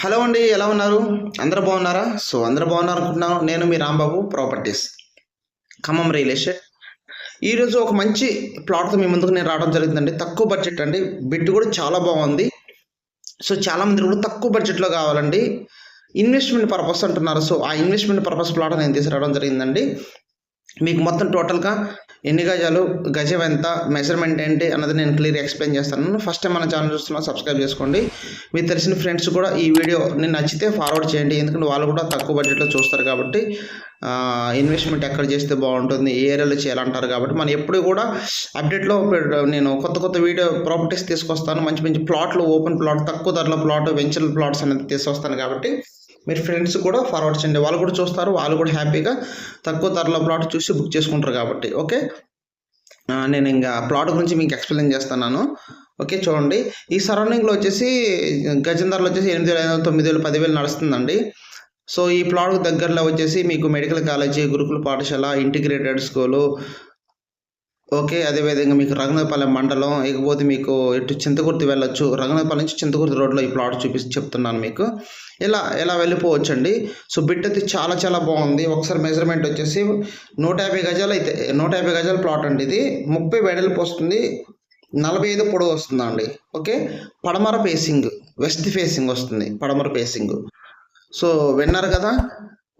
Hello అండి ఎలా ఉన్నారు? అందరూ బాగున్నారా? సో అందరూ బాగున్నారు అనుకుంటున్నాను నేను మీ Rambabu properties. Khammam real estate. ఈరోజు ఒక మంచి ప్లాట్తో మీ ముందుకు నేను రావడం జరుగుతుందండి. తక్కువ బడ్జెట్ అండి. బిట్ కూడా చాలా బాగుంది. సో చాలా మంది కూడా తక్కువ బడ్జెట్లో కావాలండి. ఇన్వెస్ట్మెంట్ పర్పస్ అంటున్నారు. సో ఆ ఇన్వెస్ట్మెంట్ పర్పస్ ప్లాట్ నేను తీసుకురావడం జరిగిందండి. మీకు మొత్తం టోటల్గా ఎన్ని గజాలు గజం ఎంత మెజర్మెంట్ ఏంటి అన్నది నేను క్లియర్ ఎక్స్ప్లెయిన్ చేస్తాను. ఫస్ట్ టైం మన ఛానల్ చూస్తున్నా సబ్స్క్రైబ్ చేసుకోండి. మీకు తెలిసిన ఫ్రెండ్స్ కూడా ఈ వీడియో నేను నచ్చితే ఫార్వర్డ్ చేయండి. ఎందుకంటే వాళ్ళు కూడా తక్కువ బడ్జెట్లో చూస్తారు కాబట్టి ఇన్వెస్ట్మెంట్ ఎక్కడ చేస్తే బాగుంటుంది ఏ ఏరియాలో చేయాలంటారు కాబట్టి మనం ఎప్పుడు కూడా అప్డేట్లో నేను కొత్త కొత్త వీడియో ప్రాపర్టీస్ తీసుకొస్తాను. మంచి మంచి ప్లాట్లు ఓపెన్ ప్లాట్ తక్కువ ధరలో ప్లాట్ వెంచర్ ప్లాట్స్ అనేది తీసుకొస్తాను కాబట్టి మీరు ఫ్రెండ్స్ కూడా ఫార్వర్డ్ చేయండి. వాళ్ళు కూడా చూస్తారు వాళ్ళు కూడా హ్యాపీగా తక్కువ ధరలో ప్లాట్ చూసి బుక్ చేసుకుంటారు కాబట్టి ఓకే నేను ఇంకా ప్లాట్ గురించి మీకు ఎక్స్ప్లెయిన్ చేస్తున్నాను ఓకే చూడండి. ఈ సరౌండింగ్లో వచ్చేసి గజం ధరలు వచ్చేసి ఎనిమిది వేల ఐదు వందలు తొమ్మిది వేలు పదివేలు నడుస్తుందండి. సో ఈ ప్లాట్ దగ్గరలో వచ్చేసి మీకు మెడికల్ కాలేజీ గురుకుల పాఠశాల ఇంటిగ్రేటెడ్ స్కూలు ఓకే అదేవిధంగా మీకు రఘునాథపాలెం మండలం ఇకపోతే మీకు ఇటు చింతకుర్తి వెళ్ళొచ్చు. రఘునాథపాలెం నుంచి చింతకుర్తి రోడ్లో ఈ ప్లాట్ చూపిస్తూ చెప్తున్నాను మీకు. ఇలా ఇలా వెళ్ళిపోవచ్చు అండి సో బిట్ అయితే చాలా చాలా బాగుంది. ఒకసారి మెజర్మెంట్ వచ్చేసి నూట యాభై గజాలు అయితే నూట యాభై గజాల ప్లాట్ అండి ఇది. ముప్పై వెడల్పు వస్తుంది. నలభై ఐదు పొడవు వస్తుందండి. ఓకే పడమర ఫేసింగ్ వెస్ట్ ఫేసింగ్ వస్తుంది. పడమర ఫేసింగ్ సో విన్నారు కదా?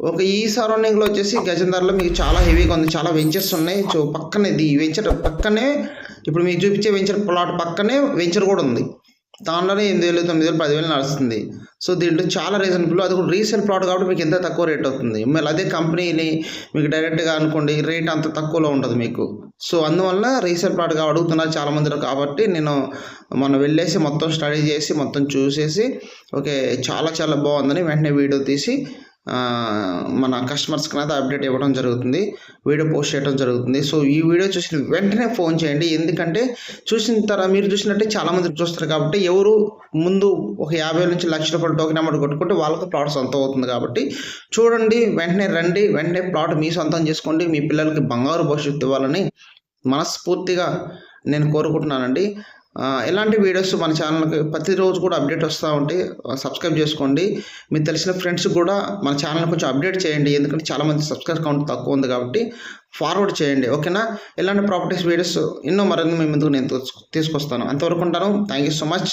ఒక ఈ సరౌండింగ్లో వచ్చేసి గజం ధరలో మీకు చాలా హెవీగా ఉంది చాలా వెంచర్స్ ఉన్నాయి. సో పక్కనే ఇది వెంచర్ పక్కనే ఇప్పుడు మీకు చూపించే వెంచర్ ప్లాట్ పక్కనే వెంచర్ కూడా ఉంది. దానిలోనే ఎనిమిది వేలు తొమ్మిది వేలు పదివేలు నడుస్తుంది. సో దీంట్లో చాలా రీజనబుల్ అది కూడా రీసేల్ ప్లాట్ కాబట్టి మీకు ఎంత తక్కువ రేట్ అవుతుంది. మళ్ళీ అదే కంపెనీని మీకు డైరెక్ట్గా అనుకోండి రేట్ అంత తక్కువలో ఉంటుంది మీకు. సో అందువల్ల రీసేల్ ప్లాట్ అడుగుతున్నారు చాలా మంది కాబట్టి నేను మనం వెళ్ళేసి మొత్తం స్టడీ చేసి మొత్తం చూసేసి ఓకే చాలా చాలా బాగుందని వెంటనే వీడియో తీసి మన కస్టమర్స్కి అనేది అప్డేట్ ఇవ్వడం జరుగుతుంది వీడియో పోస్ట్ చేయడం జరుగుతుంది. సో ఈ వీడియో చూసిన వెంటనే ఫోన్ చేయండి. ఎందుకంటే చూసిన తర్వాత మీరు చూసినట్టే చాలామంది చూస్తారు కాబట్టి ఎవరు ముందు ఒక యాభై నుంచి లక్ష రూపాయల టోకెన్ అమౌంట్ కొట్టుకుంటే వాళ్ళకి ప్లాట్ సొంతం అవుతుంది కాబట్టి చూడండి వెంటనే రండి. వెంటనే ప్లాట్ మీ సొంతం చేసుకోండి. మీ పిల్లలకి బంగారు భవిష్యత్తు ఇవ్వాలని మనస్ఫూర్తిగా నేను కోరుకుంటున్నానండి. ఎలాంటి ఇలాంటి వీడియోస్ మన ఛానల్కి ప్రతిరోజు కూడా అప్డేట్ వస్తూ ఉంటాయి సబ్స్క్రైబ్ చేసుకోండి. మీకు తెలిసిన ఫ్రెండ్స్ కూడా మన ఛానల్ కొంచెం అప్డేట్ చేయండి. ఎందుకంటే చాలామంది సబ్స్క్రైబ్ కౌంట్ తక్కువ ఉంది కాబట్టి ఫార్వర్డ్ చేయండి. ఓకేనా? ఇలాంటి ప్రాపర్టీస్ వీడియోస్ ఎన్నో మరిన్ని మీ ముందుకు నేను తీసుకొస్తాను. అంతవరకు ఉంటాను. Thank you so much.